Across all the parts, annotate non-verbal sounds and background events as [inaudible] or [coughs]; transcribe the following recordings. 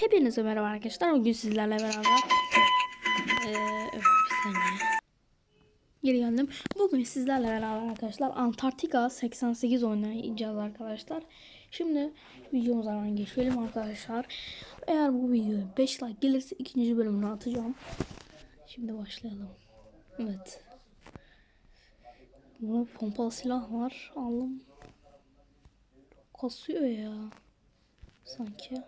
Hepinize merhaba arkadaşlar. Bugün sizlerle beraber. Geri geldim. Bugün sizlerle beraber arkadaşlar Antarktika 88 oynayacağız arkadaşlar. Şimdi videomuza hemen geçelim arkadaşlar. Eğer bu videoya 5 like gelirse ikinci bölümünü atacağım. Şimdi başlayalım. Evet. Burada pompalı silah var. Aldım. Kasıyor ya. Sanki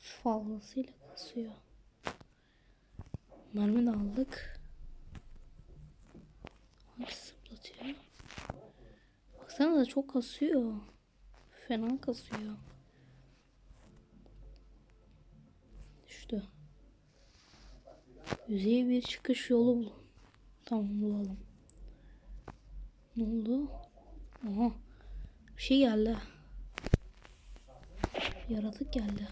fazlasıyla kasıyor. Mermi de aldık. Hangisi zıplatıyor? Baksana da çok kasıyor. Fena kasıyor. Düştü. Yüzeye bir çıkış yolu bulun. Tamam bulalım. Ne oldu? Aha. Bir şey geldi. Yaratık geldi.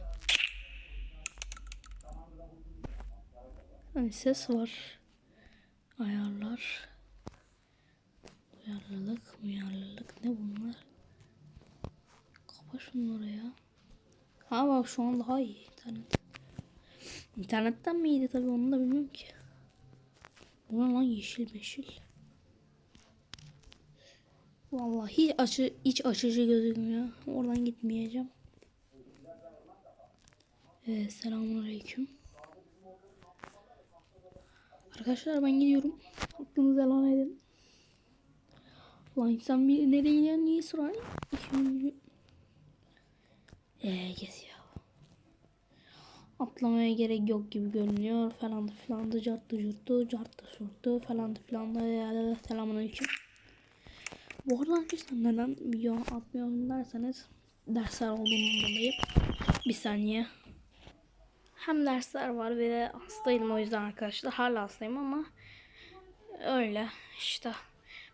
Hani ses var. Ayarlar. Duyarlılık, uyarlılık ne bunlar? Kapa şunları ya. Ha bak şu an daha iyi internet. İnternetten mi iyiydi tabii onu da bilmiyorum ki. Bu ne lan yeşil meşil. Vallahi hiç açı hiç açıcı gözükmüyor. Oradan gitmeyeceğim. Ee, selamun aleyküm. Arkadaşlar ben gidiyorum. Hakkınızı helal edin. Lan sen bir nereye gidiyorsun? Niye sıra? Eee ya. Atlamaya gerek yok gibi görünüyor falan da filan da carttı curttu carttı şurttu falan da filan da selamun aleyküm. Bu arada arkadaşlar neden video atmıyorum derseniz dersler olduğundan dolayı bir saniye. Hem dersler var ve de hastayım o yüzden arkadaşlar hala hastayım ama öyle işte.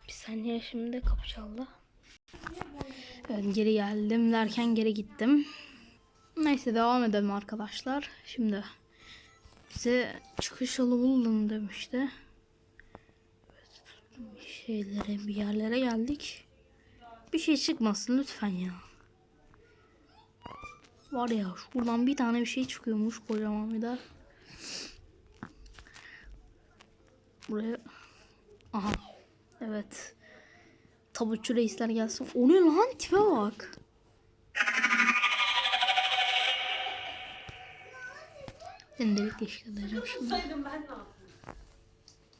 Bir saniye şimdi kapı çaldı. Evet, geri geldim derken geri gittim. Neyse devam edelim arkadaşlar. Şimdi bize çıkış yolu buldum demişti şeylere bir yerlere geldik. Bir şey çıkmasın lütfen ya. Var ya şuradan bir tane bir şey çıkıyormuş kocaman bir de. Buraya. Aha. Evet. Tabutçu reisler gelsin. O ne lan tipe bak. Seni delik deşik edeceğim şimdi.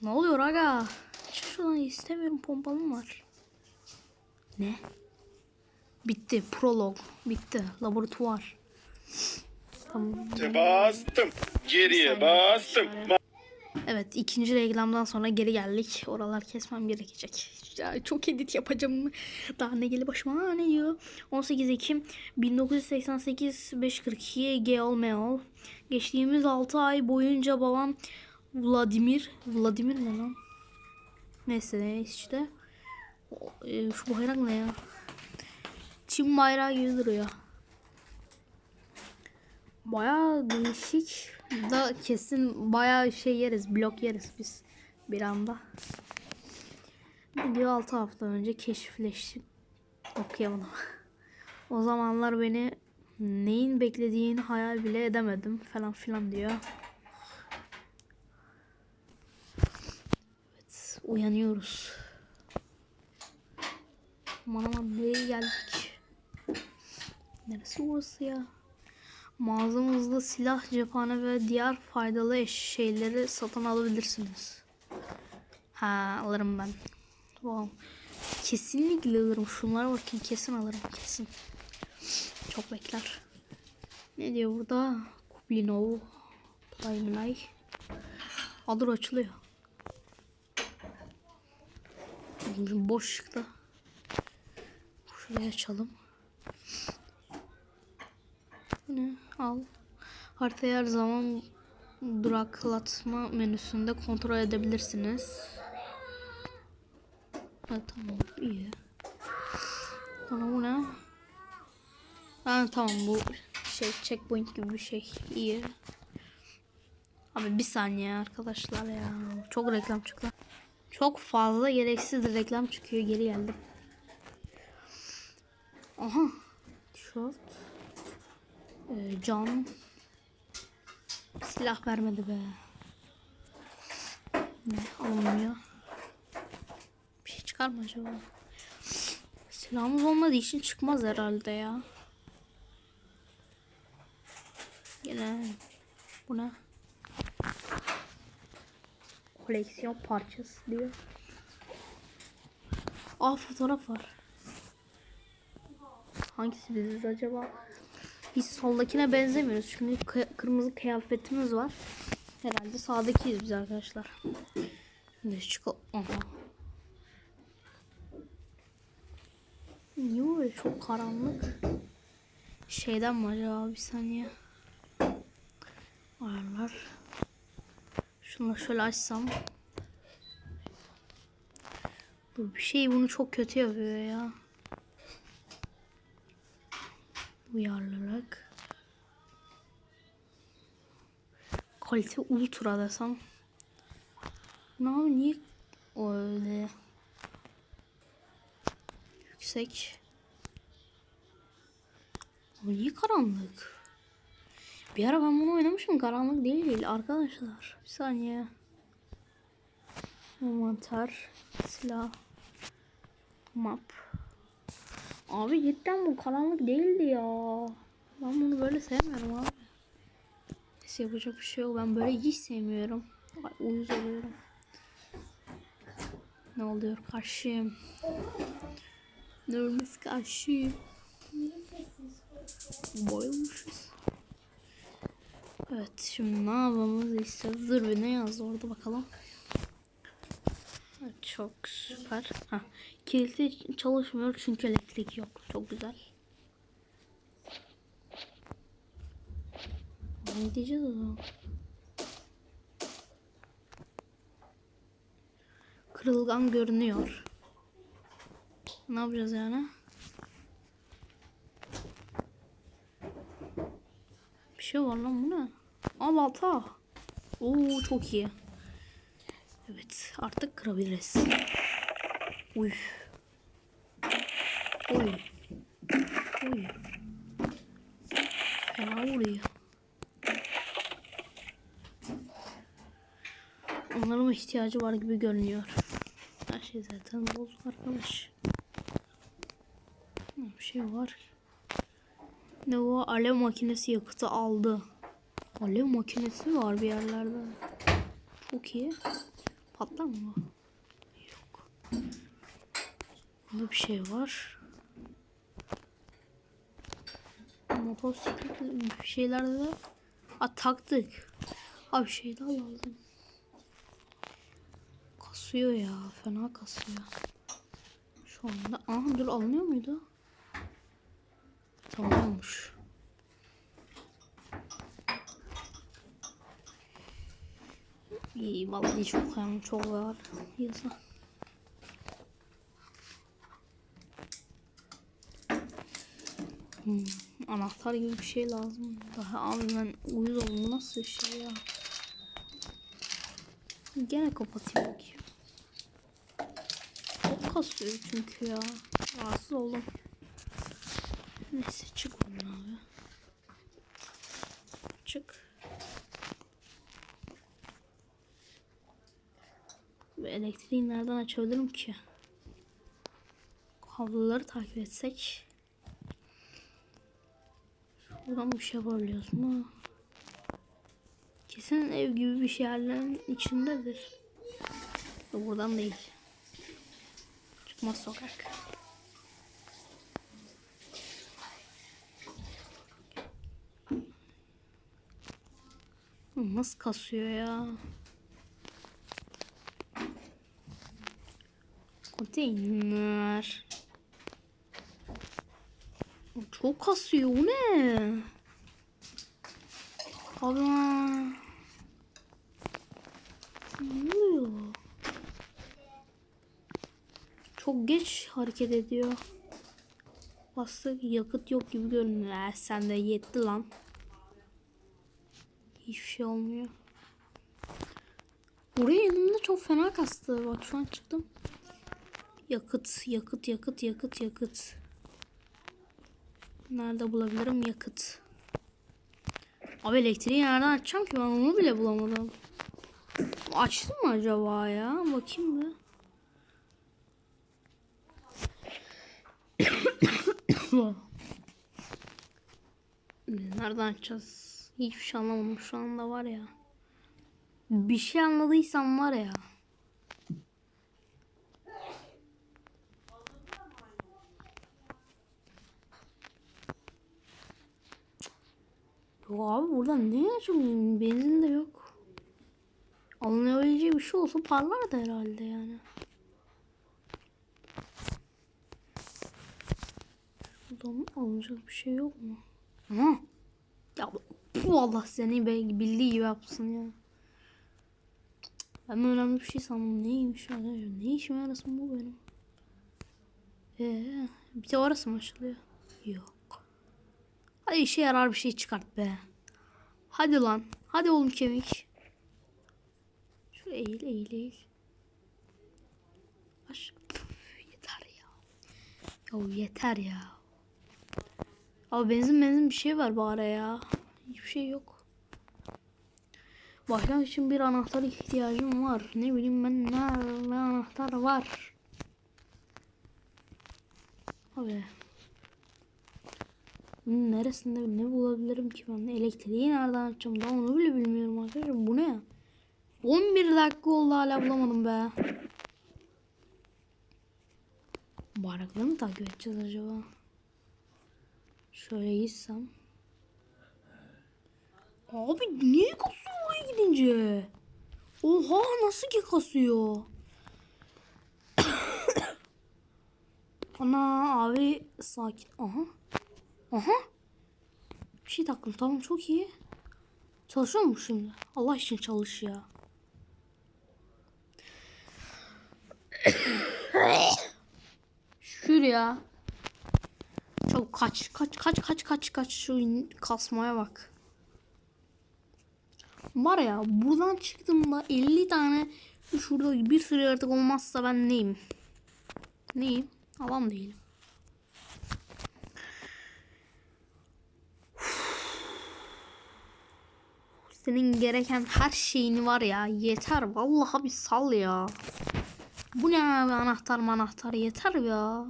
Ne oluyor aga? Çık şuradan istemiyorum pompalım var. Ne? Bitti. Prolog. Bitti. Laboratuvar. Tamam. Bastım. Geriye bastım. Evet ikinci reklamdan sonra geri geldik. Oralar kesmem gerekecek. Ya, çok edit yapacağım. Daha ne geli başıma ne diyor? 18 Ekim 1988 542 Geol Meol. Geçtiğimiz 6 ay boyunca babam Vladimir Vladimir ne lan? Neyse ne işte. E, şu bayrak ne ya? Çin bayrağı gibi duruyor. Baya değişik. Da kesin baya şey yeriz. Blok yeriz biz bir anda. Video 6 hafta önce keşifleştim. Okuyamadım. o zamanlar beni neyin beklediğini hayal bile edemedim falan filan diyor. Evet uyanıyoruz. Nereye geldik? Neresi burası ya? Mağazamızda silah, cephane ve diğer faydalı şeyleri satın alabilirsiniz. Ha alırım ben. Wow. Kesinlikle alırım. Şunlara bakın kesin alırım kesin. Çok bekler. Ne diyor burada? Kublinov. Timeline. Adır açılıyor. Boş çıktı. Şurayı açalım. Ne? Al. Haritayı her zaman duraklatma menüsünde kontrol edebilirsiniz. Ha, tamam iyi. Tamam bu ne? Ha tamam bu şey checkpoint gibi bir şey. İyi. Abi bir saniye arkadaşlar ya. Çok reklam çıktı. Çok fazla gereksiz reklam çıkıyor. Geri geldim. Aha. Tişört. Ee, can. Silah vermedi be. Ne alınmıyor. Bir şey çıkar mı acaba? Silahımız olmadığı için çıkmaz herhalde ya. Yine bu ne? Koleksiyon parçası diyor. Aa fotoğraf var. Hangisi biziz acaba? Biz soldakine benzemiyoruz. Çünkü kı- kırmızı kıyafetimiz var. Herhalde sağdakiyiz biz arkadaşlar. Şimdi çıkalım. Aha. Niye böyle çok karanlık? Şeyden mi acaba bir saniye? Ayarlar. Şunu şöyle açsam. Dur bir şey bunu çok kötü yapıyor ya. Uyarlarak. Kalite ultra desem. Ne abi niye öyle yüksek? Abi niye karanlık? Bir ara ben bunu oynamışım. Karanlık değil arkadaşlar. Bir saniye. Mantar. Silah. Map. Abi cidden bu karanlık değildi ya. Ben bunu böyle sevmiyorum abi. Neyse yapacak bir şey yok. Ben böyle hiç sevmiyorum. Ay, uyuz oluyorum. Ne oluyor karşıyım? Nörmüz karşıyım. Bayılmışız. Evet şimdi ne yapmamızı istiyoruz? Dur bir ne yazdı orada bakalım. Çok süper. Ha, kilitli çalışmıyor çünkü elektrik yok. Çok güzel. Ne diyeceğiz o? Kırılgan görünüyor. Ne yapacağız yani? Bir şey var lan bu ne? Aa balta. Oo çok iyi. Artık kırabiliriz. Uy. Uy. Uy. Fena vuruyor. Onların ihtiyacı var gibi görünüyor. Her şey zaten bozuk arkadaş. Hı, Bir şey var. Ne o? Alev makinesi yakıtı aldı. Alev makinesi var bir yerlerde. Çok iyi. Patlar mı? Yok. Burada bir şey var. Motosiklet bir şeyler de Aa, taktık. Abi şey daha lazım. Kasıyor ya. Fena kasıyor. Şu anda. Aha dur alınıyor muydu? Tamammış. İyi vallahi çok yani çok var. Yasa. Hmm, anahtar gibi bir şey lazım. Daha abi ben uyuz oldum. Nasıl şey ya? Gene kapatayım bakayım. Çok kasıyor çünkü ya. Rahatsız oldum. Neyse çık bunun abi. Çık. Ve elektriği nereden açabilirim ki? Kabloları takip etsek. Buradan bir şey yapabiliyoruz mu? Kesin ev gibi bir şeylerin içindedir. Yok, Buradan değil. Çıkmaz sokak. Nasıl kasıyor ya? Konteyner. Çok kasıyor. Ne? Abi. Ne oluyor? Çok geç hareket ediyor. Bastık yakıt yok gibi görünüyor. Ee, sen de yetti lan. Hiçbir şey olmuyor. Buraya elimde çok fena kastı. Bak şu an çıktım. Yakıt, yakıt, yakıt, yakıt, yakıt. Nerede bulabilirim yakıt? Abi elektriği nereden açacağım ki ben onu bile bulamadım. Açtım mı acaba ya? Bakayım bir. [coughs] Nereden açacağız? Hiçbir şey anlamadım şu anda var ya. Bir şey anladıysam var ya. Yok abi burada ne açayım? Benzin de yok. Alınabileceği bir şey olsa parlardı herhalde yani. Buradan alınacak bir şey yok mu? Aha. Ya bu Allah seni bildiği gibi yapsın ya. Ben önemli bir şey sandım. Neymiş arkadaşlar? Ne işime yarasın bu benim? Ee, bir de orası mı açılıyor? Yok. Hadi işe yarar bir şey çıkart be. Hadi lan. Hadi oğlum kemik. Şöyle eğil eğil eğil. Aş. Püf, yeter ya. Ya yeter ya. Abi benzin benzin bir şey var bari ya. Hiçbir şey yok. Başlangıç için bir anahtar ihtiyacım var. Ne bileyim ben ne, ne anahtar var. Abi. Bunun neresinde ne bulabilirim ki ben? Elektriği nereden açacağım? Daha onu bile bilmiyorum arkadaşlar. Bu ne ya? 11 dakika oldu hala bulamadım be. Barakları mı takip edeceğiz acaba? Şöyle gitsem. Abi niye kasıyor oraya gidince? Oha nasıl ki kasıyor? [coughs] Ana abi sakin. Aha. Aha. Bir şey taktım tamam çok iyi. Çalışıyor mu şimdi? Allah için çalış ya. Şükür ya. Çabuk kaç kaç kaç kaç kaç kaç şu kasmaya bak. Var ya buradan çıktığımda 50 tane şurada bir sürü yaratık olmazsa ben neyim? Neyim? Adam değilim. Senin gereken her şeyini var ya yeter vallahi bir sal ya. Bu ne abi anahtar manahtar yeter ya.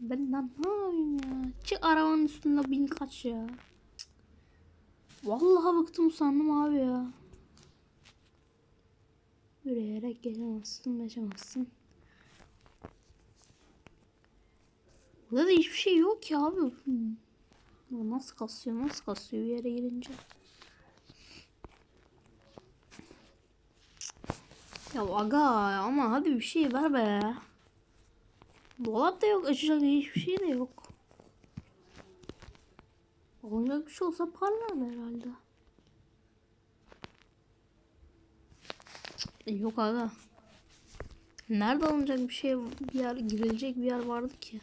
Ben lan ne yapayım ya? Çık arabanın üstünde bin kaç ya. Vallahi bıktım sandım abi ya. Yürüyerek geçemezsin, geçemezsin. Burada da hiçbir şey yok ki abi. Nasıl kasıyor, nasıl kasıyor yere girince. Ya aga ama hadi bir şey ver be. Dolap da yok, açacak hiçbir şey de yok. Olacak bir şey olsa parlar herhalde. Yok aga. Nerede alınacak bir şey, bir yer, girilecek bir yer vardı ki.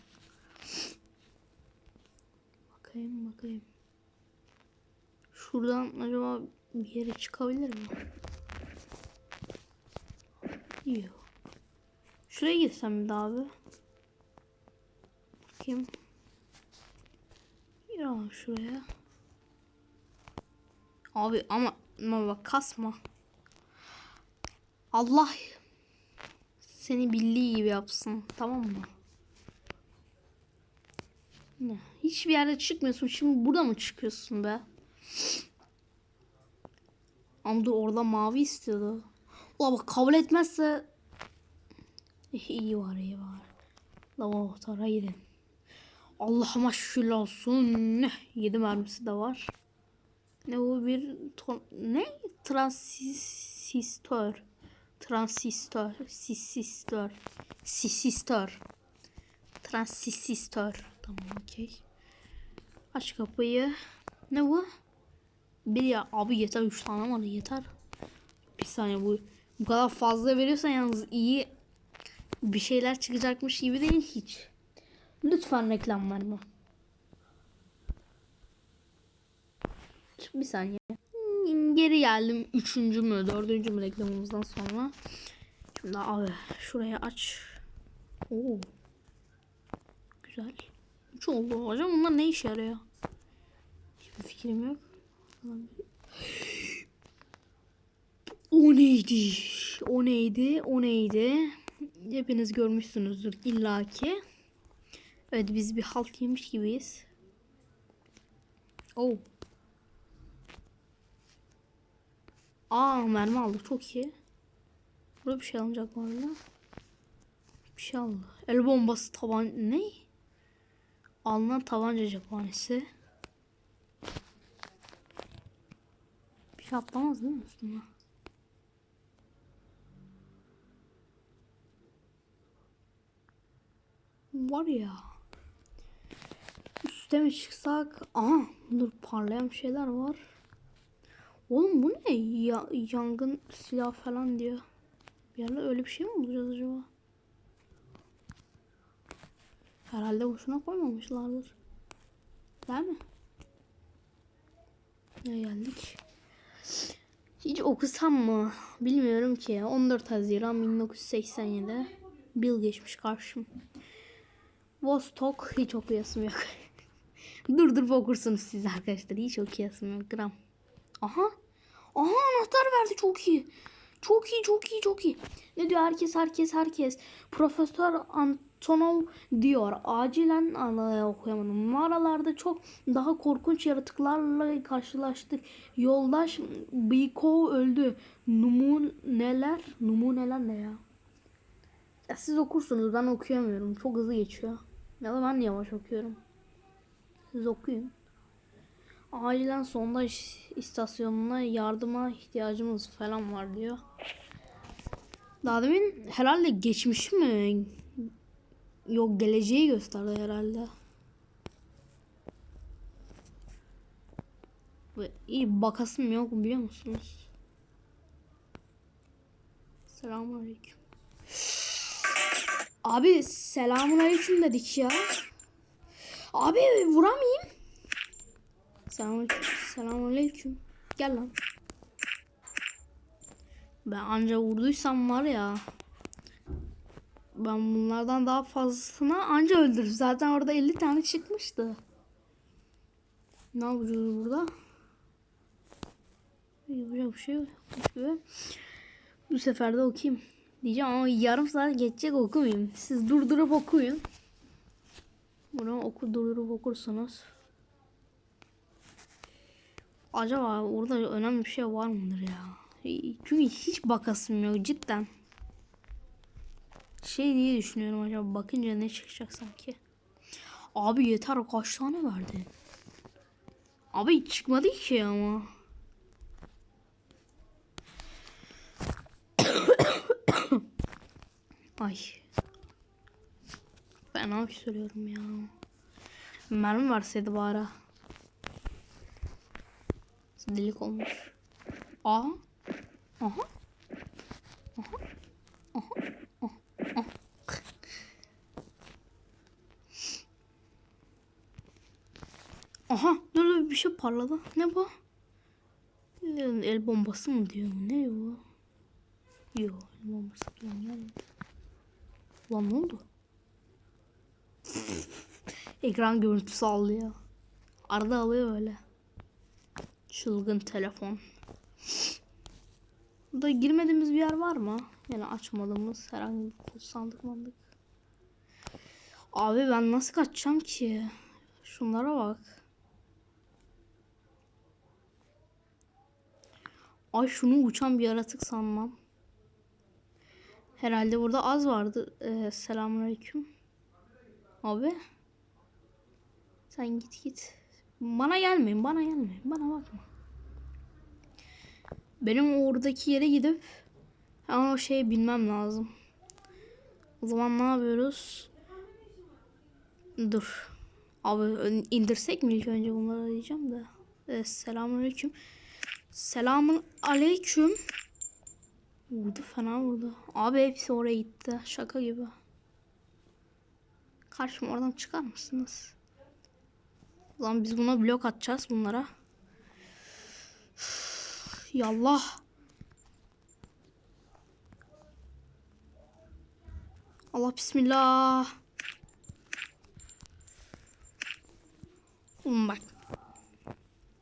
Bakayım bakayım. Şuradan acaba bir yere çıkabilir mi? Yok. Şuraya gitsem bir daha abi. Bakayım. Ya şuraya. Abi ama, ama bak kasma. Allah seni bildiği gibi yapsın. Tamam mı? Ne? Hiçbir yerde çıkmıyorsun. Şimdi burada mı çıkıyorsun be? Ama dur orada mavi istiyordu. Ulan bak kabul etmezse iyi var iyi var. Laboratuvara gidin. Allah'ıma şükür olsun. Ne? Yedi mermisi de var. Ne bu bir ne? Transistör. Transistör. Sisistör. Sisistör. Transistör. Tamam okey. Aç kapıyı. Ne bu? Bir ya abi yeter 3 tane var yeter. Bir saniye bu bu kadar fazla veriyorsan yalnız iyi bir şeyler çıkacakmış gibi değil hiç. Lütfen reklam verme. Bir saniye. Hmm, Geri geldim. Üçüncü mü, dördüncü mü reklamımızdan sonra. Şimdi abi şuraya aç. Oo. Güzel. Üç oldu. Hocam bunlar ne işe yarıyor? Hiçbir fikrim fikrim yok. O neydi? O neydi? O neydi? Hepiniz görmüşsünüzdür illaki. Evet biz bir halt yemiş gibiyiz. Oh. Aa mermi aldık çok iyi. Burada bir şey alınacak mı? Bir şey aldı. El bombası taban ne? Alınan tabanca cephanesi. Bir şey atlamaz değil mi üstüne? Var ya. Üste mi çıksak? Aha dur parlayan şeyler var. Oğlum bu ne? Ya, yangın silah falan diyor. Bir yerler öyle bir şey mi bulacağız acaba? Herhalde boşuna koymamışlardır. Değil mi? Ne geldik? Hiç okusam mı? Bilmiyorum ki. 14 Haziran 1987. Bil geçmiş karşım. Vostok hiç okuyasım yok. [laughs] dur dur okursunuz siz arkadaşlar. Hiç okuyasım yok. Gram. Aha. Aha anahtar verdi çok iyi. Çok iyi çok iyi çok iyi. Ne diyor herkes herkes herkes. Profesör Antonov diyor. Acilen Allah'a okuyamadım. Mağaralarda çok daha korkunç yaratıklarla karşılaştık. Yoldaş Biko öldü. Numuneler. Numuneler ne ya? ya? Siz okursunuz ben okuyamıyorum. Çok hızlı geçiyor. Ya da ben yavaş okuyorum. Siz okuyun. Acilen sondaj istasyonuna yardıma ihtiyacımız falan var diyor. Daha demin herhalde geçmiş mi? Yok geleceği gösterdi herhalde. İyi bakasım yok biliyor musunuz? Selamünaleyküm. Abi selamünaleyküm dedik ya. Abi vuramayayım. Selamünaleyküm. Selamünaleyküm. Gel lan. Ben anca vurduysam var ya. Ben bunlardan daha fazlasına anca öldürürüm. Zaten orada 50 tane çıkmıştı. Ne yapacağız burada? Yapacak bir şey yok. Bu sefer de okuyayım. Diyeceğim ama yarım saat geçecek okumayayım. Siz durdurup okuyun. Bunu oku durdurup okursanız. Acaba orada önemli bir şey var mıdır ya? Çünkü hiç bakasım yok cidden. Şey diye düşünüyorum acaba bakınca ne çıkacak sanki. Abi yeter kaç tane verdi? Abi çıkmadı ki ama. Ay. Ben ne söylüyorum ya. Mermi varsaydı bari. Delik olmuş. Aa. Aha. Aha. Aha. Aha. Aha. Aha. Dur bir şey parladı. Ne bu? El bombası mı diyor? Ne bu? Yok el bombası diyor. Ne? Lan ne oldu? Ekran görüntüsü alıyor. Arada alıyor böyle. Çılgın telefon. Burada girmediğimiz bir yer var mı? Yani açmadığımız herhangi bir sandık mandık. Abi ben nasıl kaçacağım ki? Şunlara bak. Ay şunu uçan bir yaratık sanmam. Herhalde burada az vardı. Ee, selamünaleyküm. Abi. Sen git git. Bana gelmeyin, bana gelmeyin. Bana bakma. Benim oradaki yere gidip hemen o şeyi bilmem lazım. O zaman ne yapıyoruz? Dur. Abi indirsek mi ilk önce bunları diyeceğim de. Evet, selamünaleyküm. Selamun aleyküm. Vurdu fena vurdu. Abi hepsi oraya gitti. Şaka gibi. Karşıma oradan çıkar mısınız? Lan biz buna blok atacağız bunlara. Yallah. Allah bismillah. Oğlum bak.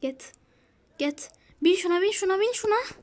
Get. Get. Bin şuna bin şuna bin şuna.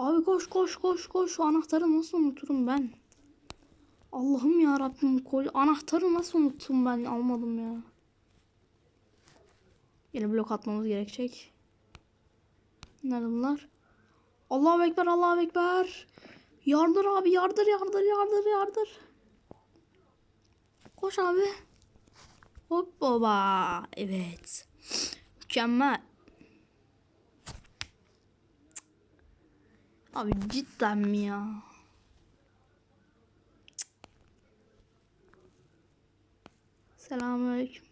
Abi koş koş koş koş. Şu anahtarı nasıl unuturum ben? Allah'ım ya Rabbim koy. Anahtarı nasıl unuttum ben? Almadım ya. Yine blok atmamız gerekecek. Nerede bunlar? Allahu Ekber, Allahu Ekber. Yardır abi, yardır, yardır, yardır, yardır. Koş abi. Hop baba. Evet. Mükemmel. Abi cidden mi ya? Selamünaleyküm.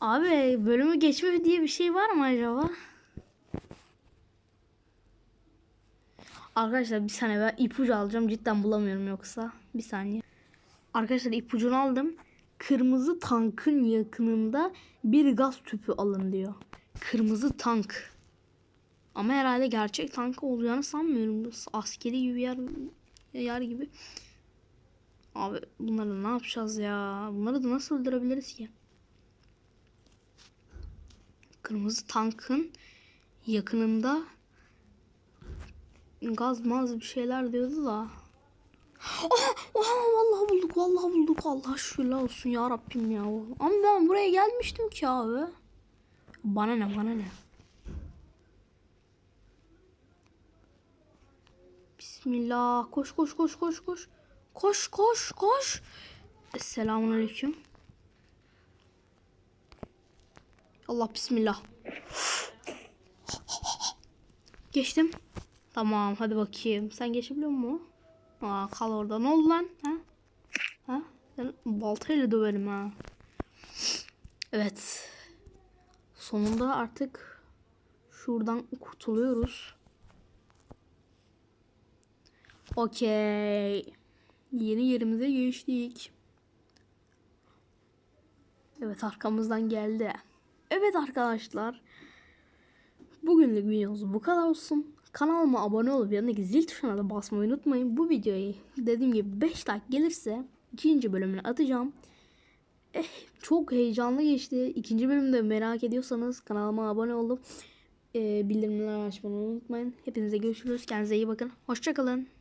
Abi bölümü geçme diye bir şey var mı acaba? Arkadaşlar bir saniye ben ipucu alacağım. Cidden bulamıyorum yoksa. Bir saniye. Arkadaşlar ipucunu aldım. Kırmızı tankın yakınında bir gaz tüpü alın diyor. Kırmızı tank. Ama herhalde gerçek tank olacağını sanmıyorum. Askeri gibi yer, yer gibi. Abi bunları ne yapacağız ya? Bunları da nasıl öldürebiliriz ki? Kırmızı tankın yakınında gaz maz bir şeyler diyordu da. Aha, aha, vallahi bulduk vallahi bulduk Allah şükürler olsun ya Rabbim ya. Ama ben buraya gelmiştim ki abi. Bana ne bana ne. Bismillah koş koş koş koş koş. Koş koş koş. Selamun aleyküm. Allah bismillah. Geçtim. Tamam hadi bakayım. Sen geçebiliyor musun? Aa kal orada. Ne oldu lan? Ha? Ha? Sen baltayla döverim ha. Evet. Sonunda artık şuradan kurtuluyoruz. Okey. Yeni yerimize geçtik. Evet arkamızdan geldi. Evet arkadaşlar. Bugünlük videomuz bu kadar olsun. Kanalıma abone olup yanındaki zil tuşuna da basmayı unutmayın. Bu videoyu dediğim gibi 5 like gelirse ikinci bölümünü atacağım. Eh, çok heyecanlı geçti. İkinci bölümde merak ediyorsanız kanalıma abone olup e, bildirimleri açmayı unutmayın. Hepinize görüşürüz. Kendinize iyi bakın. Hoşçakalın.